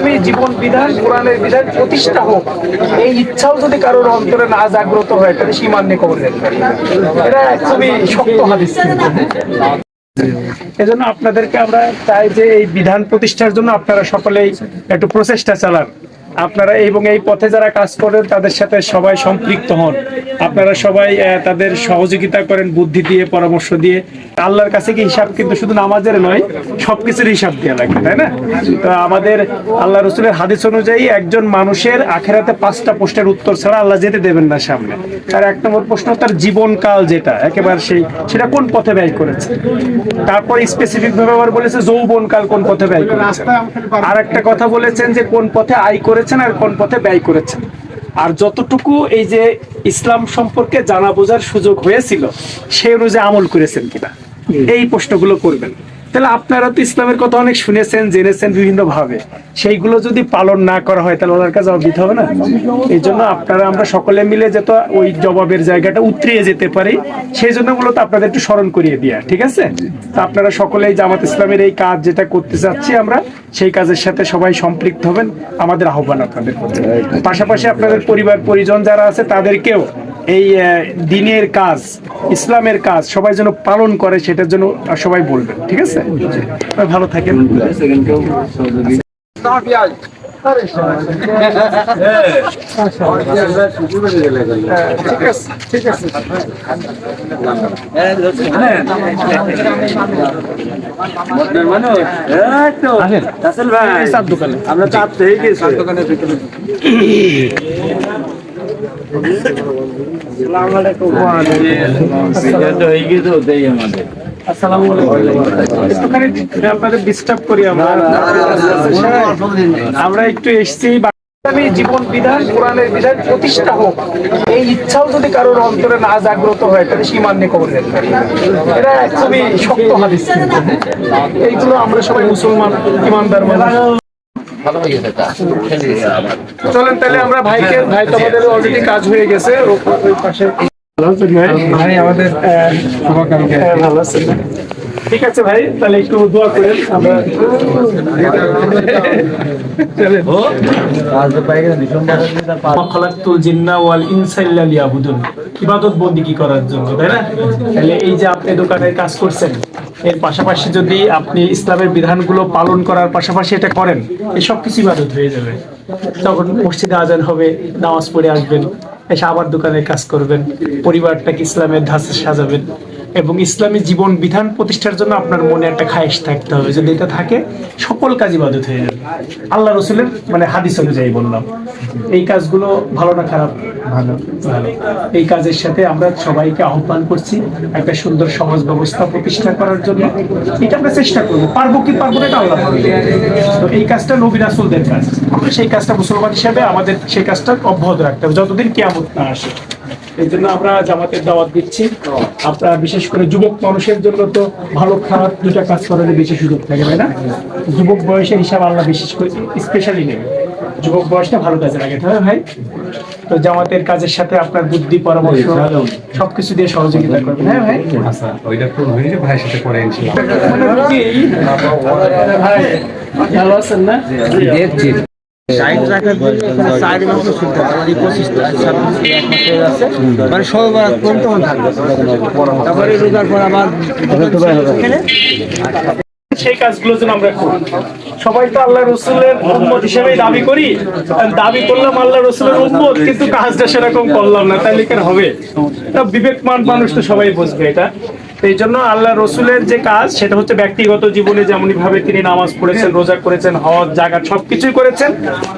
ইসলামী জীবন বিধান, কোরআনের বিধান প্রতিষ্ঠা হোক, এই ইচ্ছাও যদি কারোর অন্তরে না জাগ্রত হয়, তাহলে সীমান নিয়ে কবর এটা খুবই শক্ত হাদিস। এজন্য আপনাদেরকে আমরা চাই যে এই বিধান প্রতিষ্ঠার জন্য আপনারা সকলেই একটু প্রচেষ্টা চালান। আপনারা এবং এই পথে যারা কাজ করেন, তাদের সাথে সবাই সম্পৃক্ত হন। আপনারা সবাই তাদের সহযোগিতা করেন, বুদ্ধি দিয়ে, পরামর্শ দিয়ে। আল্লাহর কাছে কি হিসাব কিন্তু শুধু নামাজের নয়, সবকিছুর হিসাব দেওয়া লাগবে তাই না? তো আমাদের আল্লাহ রসুলের হাদিস অনুযায়ী একজন মানুষের আখেরাতে পাঁচটা প্রশ্নের উত্তর ছাড়া আল্লাহ যেতে দেবেন না সামনে। তার এক নম্বর প্রশ্ন, তার জীবনকাল যেটা, একেবারে সেই, সেটা কোন পথে ব্যয় করেছে? তারপর স্পেসিফিক ভাবে আবার বলেছে যৌবনকাল কোন পথে ব্যয় করেছে? আর একটা কথা বলেছেন যে কোন পথে আয় করেছেন আর কোন পথে ব্যয় করেছেন। আর যতটুকু এই যে ইসলাম সম্পর্কে জানা বোঝার সুযোগ হয়েছিল সে অনুযায়ী আমল করেছেন কিনা? এই প্রশ্নগুলো করবেন। তাহলে আপনারা তো ইসলামের কথা অনেক শুনেছেন, জেনেছেন বিভিন্ন ভাবে সেইগুলো যদি পালন না করা হয়, তাহলে ওনার কাছে দিতে হবে না? এই জন্য আপনারা, আমরা সকলে মিলে যত ওই জবাবের জায়গাটা উতরিয়ে যেতে পারি। সেই জন্য মূলত আপনাদের একটু স্মরণ করিয়ে দিয়া, ঠিক আছে? তো আপনারা সকলেই জামাত ইসলামের এই কাজ যেটা করতে চাচ্ছি আমরা, সেই কাজের সাথে সবাই সম্পৃক্ত হবেন। আমাদের আহ্বান আপনাদের পাশাপাশি আপনাদের পরিবার, পরিজন যারা আছে, তাদেরকেও এই দিনের কাজ ইসলামের কাজ সবাই যেন পালন করে সেটার জন্য সবাই বলবেন ঠিক আছে? ভালো থাকেন। ঠিক আছে ঠিক আছে চার দোকানে। আমরা চাপ থেকে গেছি। আমরা একটু এসছি জীবন বিধান, কোরআনের বিধান প্রতিষ্ঠা হোক। এই ইচ্ছাও যদি কারোর অন্তরে না জাগ্রত হয়, তাহলে সীমান নিয়ে কবর এটা খুবই শক্ত হাদিস। এইগুলো আমরা সবাই মুসলমান, ইমানদার মানুষ। চলেন তাহলে আমরা ভাইকে ভাই তো আমাদের অলরেডি কাজ হয়ে গেছে ভাই আমাদের শুভকামনা ভালো আছেন ঠিক আছে ভাই তাহলে একটু দোয়া করেন আমরা ইবাদত করার জন্য তাই না? তাহলে এই যে আপনি দোকানের কাজ করছেন এর পাশাপাশি যদি আপনি ইসলামের বিধানগুলো পালন করার পাশাপাশি এটা করেন এই সব কিছু ইবাদত হয়ে যাবে। তখন মসজিদে আজান হবে নামাজ পড়ে আসবেন এসে আবার দোকানের কাজ করবেন পরিবারটাকে ইসলামের ধাঁচে সাজাবেন। এবং ইসলামী জীবন বিধান প্রতিষ্ঠার জন্য আপনার মনে একটা খায়েশ থাকতে হবে। যদি এটা থাকে সকল কাজ ইবাদত হয়ে যাবে। আল্লাহ রসুলের মানে হাদিস অনুযায়ী বললাম। এই কাজগুলো ভালো না খারাপ? ভালো। ভালো। এই কাজের সাথে আমরা সবাইকে আহ্বান করছি একটা সুন্দর সমাজ ব্যবস্থা প্রতিষ্ঠা করার জন্য। এটা আমরা চেষ্টা করব। পারব কি পারব না এটা আল্লাহ তো এই কাজটা নবী রাসুলদের কাজ। আমরা সেই কাজটা মুসলমান হিসেবে আমাদের সেই কাজটা অব্যাহত রাখতে হবে যতদিন কিয়ামত না আসে। এই জন্য আমরা জামাতের দাওয়াত দিচ্ছি। আপনারা বিশেষ করে যুবক মানুষের জন্য তো ভালো খারাপ দুটা কাজ করার বেশি সুযোগ থাকে তাই না? যুবক বয়সের হিসাব আল্লাহ বিশেষ করে স্পেশালি নেবে। যুবক বয়সটা ভালো কাজে লাগে তাই ভাই? তো জামাতের কাজের সাথে আপনার বুদ্ধি পরামর্শ সবকিছু দিয়ে সহযোগিতা করবেন হ্যাঁ ভাই? আচ্ছা ওইটা ভাইয়ের সাথে করে ইনশাল্লাহ রুগী, ভাই ভালো আছেন না? রাখার জন্য এখানে চার মাস শুনতে আমাদের পঁচিশ ছাব্বিশ এক মাস মানে সবাই বার তখন থাকবে? তারপরে রোজার পর আবার সেই কাজগুলো যেন আমরা করি। সবাই তো আল্লাহ রসুলের উম্মত হিসেবে দাবি করি। দাবি করলাম আল্লাহ রসুলের উম্মত কিন্তু কাজটা সেরকম করলাম না। তাহলে কেন হবে? তা বিবেকমান মানুষ তো সবাই বুঝবে এটা। এই জন্য আল্লাহ রসুলের যে কাজ, সেটা হচ্ছে ব্যক্তিগত জীবনে যেমন ভাবে তিনি নামাজ পড়েছেন, রোজা করেছেন, হজ জাগাত সবকিছুই করেছেন।